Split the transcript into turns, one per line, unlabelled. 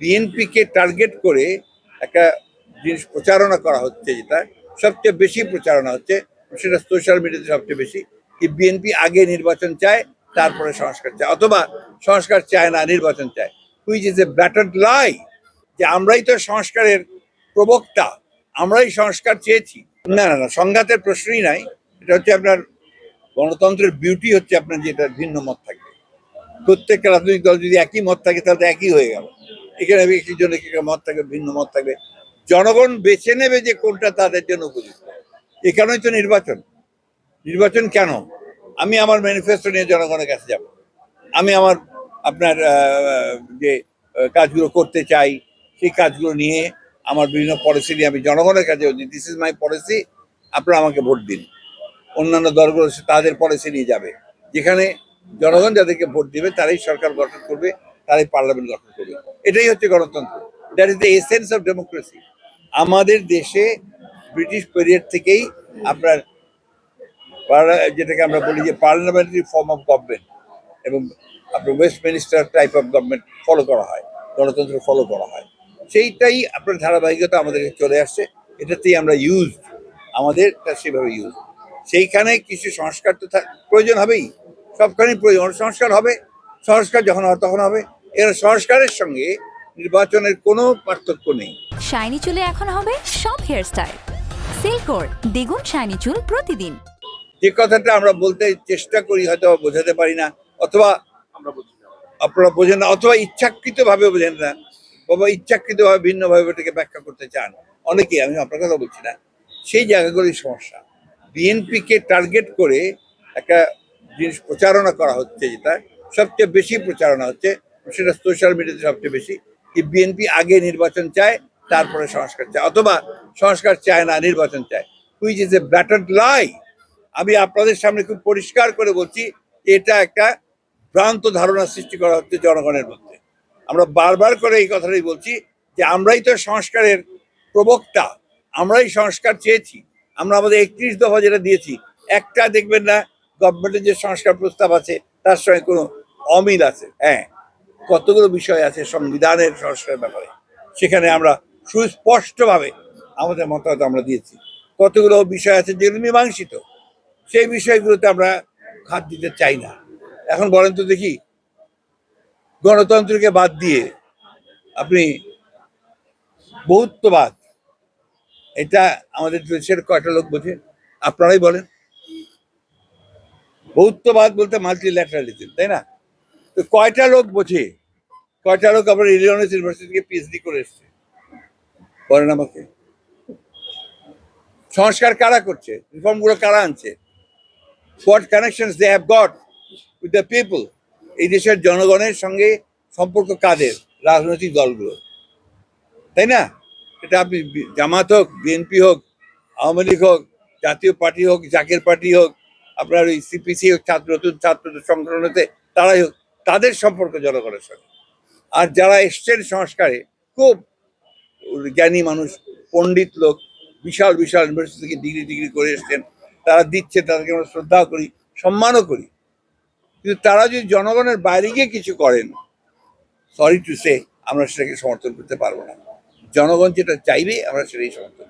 বিএনপিকে টার্গেট করে একটা জিনিস প্রচারণা করা হচ্ছে যেটা, সবচেয়ে বেশি প্রচারণা হচ্ছে, সেটা সোশ্যাল মিডিয়াতে সবচেয়ে বেশি, কি বিএনপি আগে নির্বাচন চায়, তারপরে সংস্কার চায়, অথবা সংস্কার চায় না, নির্বাচন চায় which is a battered lie যে আমরাই তো সংস্কারের প্রবক্তা, আমরাই সংস্কার চেয়েছি। না না না, সংঘাতের প্রশ্নই নাই, এটা হচ্ছে আপনার গণতন্ত্রের বিউটি হচ্ছে আপনার যেটা ভিন্ন মত থাকবে প্রত্যেকটা রাজনৈতিক দল যদি একই মত থাকে, তাহলে একই হয়ে গেল। এখানে একটি জন্য মত থাকবে, ভিন্ন মত থাকবে। জনগণ বেছে নেবে যে কোনটা তাদের জন্য উপযুক্ত। এখানেই তো নির্বাচন। নির্বাচন কেন? আমি আমার ম্যানিফেস্টো নিয়ে জনগণের কাছে যাব। আমি আমার, আপনার যে কাজগুলো করতে চাই, সেই কাজগুলো নিয়ে আমার বিভিন্ন পলিসি নিয়ে আমি জনগণের কাছে দিস ইজ মাই পলিসি আপনারা আমাকে ভোট দিন। অন্যান্য দলগুলো তাদের পলিসি নিয়ে যাবে। যেখানে জনগণ যাদেরকে ভোট দিবে, তারাই সরকার গঠন করবে। তারাই পার্লামেন্ট গঠন করবে। এটাই হচ্ছে গণতন্ত্র। That is the essence of democracy আমাদের দেশে ব্রিটিশ পিরিয়ড থেকেই আপনার যেটাকে আমরা বলি যে পার্লামেন্টারি ফর্ম অফ গভর্নমেন্ট এবং আপনার Westminster type of government follow করা হয়, গণতন্ত্র ফলো করা হয়। সেইটাই আপনার ধারাবাহিকতা আমাদের চলে আসছে। এটাতেই আমরা ইউজ আমাদের সেভাবে ইউজ সেইখানে কিছু সংস্কার তো প্রয়োজন হবেই। সবখানেই প্রয়োজন। সংস্কার হবে। সংস্কার যখন হয় তখন হবে। এর সংস্কারের সঙ্গে নির্বাচনের কোনো পার্থক্য নেই।
শাইনি চুলে এখন হবে সব হেয়ারস্টাইল সিল্কোর দ্বিগুণ শাইনি চুল প্রতিদিন।
যে কথাটা আমরা বলতে চেষ্টা করি হয়তো বা বোঝাতে পারি না অথবা
আমরা বলছি না।
আপনারা বোঝেন না অথবা ইচ্ছাকৃত ভাবে বোঝেন না বাবা ইচ্ছাকৃত ভাবে ভিন্ন ভাবে ওটাকে ব্যাখ্যা করতে চান। অনেকে আমি আপনার কথা বলছি না সেই জায়গাগুলোই সমস্যা। বিএনপিকে টার্গেট করে একটা জিনিস প্রচারণা করা হচ্ছে যেটা সবচেয়ে বেশি প্রচারণা হচ্ছে সেটা সোশ্যাল মিডিয়াতে সবচেয়ে বেশি। কি বিএনপি আগে নির্বাচন চায়, তারপরে সংস্কার চায়, অথবা সংস্কার চায় না, নির্বাচন চায়। Which is a battered lie আমি আপনাদের সামনে খুব পরিষ্কার করে বলছি, এটা একটা ভ্রান্ত ধারণা সৃষ্টি করা হচ্ছে জনগণের মধ্যে। আমরা বারবার করে এই কথাটাই বলছি যে আমরাই তো সংস্কারের প্রবক্তা, আমরাই সংস্কার চেয়েছি। আমরা আমাদের একত্রিশ দফা যেটা দিয়েছি, একটা দেখবেন না গভর্নমেন্টের যে সংস্কার প্রস্তাব আছে, তার সঙ্গে কোনো অমিল আছে। হ্যাঁ। কতগুলো বিষয় আছে সংবিধানের সংস্কারের ব্যাপারে, সেখানে আমরা সুস্পষ্টভাবে আমাদের মতামত আমরা দিয়েছি। কতগুলো বিষয় আছে যেগুলো মীমাংসিত, সেই বিষয়গুলোতে আমরা খাত দিতে চাই না। এখন বলেন তো দেখি, গণতন্ত্রকে বাদ দিয়ে আপনি বহুত্ববাদ এটা আমাদের দেশের কয়টা লোক বোঝে? আপনারাই বলেন। বহুত্ববাদ বলতে মাল্টিল্যাটারালিজম তাই না? তো কয়টা লোক বোঝে? লোক আবার ইলিনয়েস ইউনিভার্সিটি থেকে পিএইচডি করে এসছে। বলেন আমাকে? সংস্কার কারা করছে? রিফর্মগুলো কারা আনছে? What connections they have got with the people এই দেশের জনগণের সঙ্গে সম্পর্ক কাদের? রাজনৈতিক দলগুলো তাই না? এটা আপনি জামাত হোক, বিএনপি হোক, আওয়ামী লীগ হোক, জাতীয় পার্টি হোক, জাকের পার্টি হোক, আপনার ওই সিপিসি হোক, ছাত্র নতুন ছাত্র সংগঠনতে তারাই হোক, তাদের সম্পর্ক জনগণের সঙ্গে। আর যারা এসছেন সংস্কারে, খুব জ্ঞানী মানুষ, পণ্ডিত লোক, বিশাল বিশাল ইউনিভার্সিটি থেকে ডিগ্রি ডিগ্রি করে এসছেন। তারা দিচ্ছে, তাদেরকে আমরা শ্রদ্ধাও করি, সম্মানও করি। কিন্তু তারা যদি জনগণের বাইরে গিয়ে কিছু করেন সরি টু সে আমরা সেটাকে সমর্থন করতে পারব না। জনগণ যেটা চাইবে, আমরা সেটাই সমর্থন